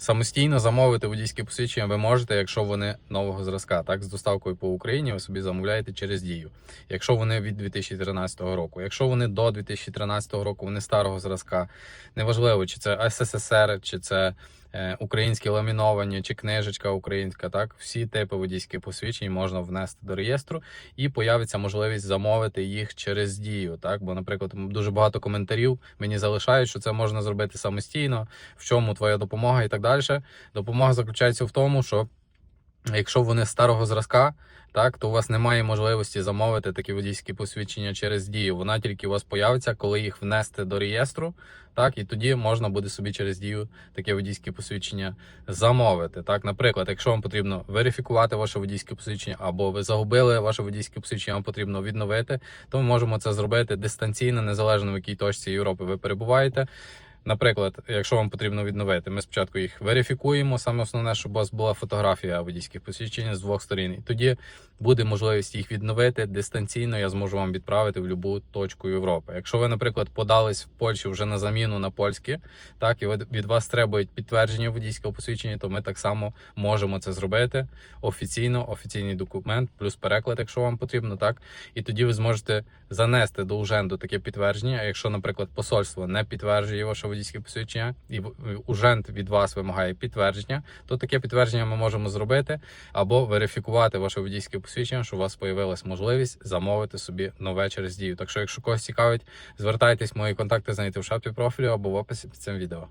Самостійно замовити водійське посвідчення ви можете, якщо вони нового зразка. Так, з доставкою по Україні ви собі замовляєте через дію. Якщо вони від 2013 року. Якщо вони до 2013 року, вони старого зразка. Неважливо, чи це СССР, чи це українські ламіновані, чи книжечка українська. Так, всі типи водійських посвідчень можна внести до реєстру і появиться можливість замовити їх через дію. Так, бо, наприклад, дуже багато коментарів мені залишають, що це можна зробити самостійно, в чому твоя допомога і так далі. Допомога заключається в тому, що якщо вони старого зразка, так, то у вас немає можливості замовити такі водійські посвідчення через дію. Вона тільки у вас появиться, коли їх внести до реєстру. Так, і тоді можна буде собі через дію таке водійське посвідчення замовити. Так, наприклад, якщо вам потрібно верифікувати ваше водійське посвідчення, або ви загубили ваше водійське посвідчення, вам потрібно відновити, то ми можемо це зробити дистанційно, незалежно в якій точці Європи ви перебуваєте. Наприклад, якщо вам потрібно відновити, ми спочатку їх верифікуємо. Саме основне, щоб у вас була фотографія водійських посвідчень з двох сторін. І тоді буде можливість їх відновити дистанційно. Я зможу вам відправити в будь-яку точку Європи. Якщо ви, наприклад, подались в Польщі вже на заміну на польське, так і від вас требують підтвердження водійського посвідчення, то ми так само можемо це зробити офіційно, офіційний документ, плюс переклад, якщо вам потрібно, так і тоді ви зможете занести до уженду таке підтвердження. А якщо, наприклад, посольство не підтверджує ваше водійське посвідчення, і ужент від вас вимагає підтвердження, то таке підтвердження ми можемо зробити або верифікувати ваше водійське посвідчення, що у вас появилась можливість замовити собі нове через дію. Так що, якщо когось цікавить, звертайтесь, мої контакти знайти в шапці профілю або в описі під цим відео.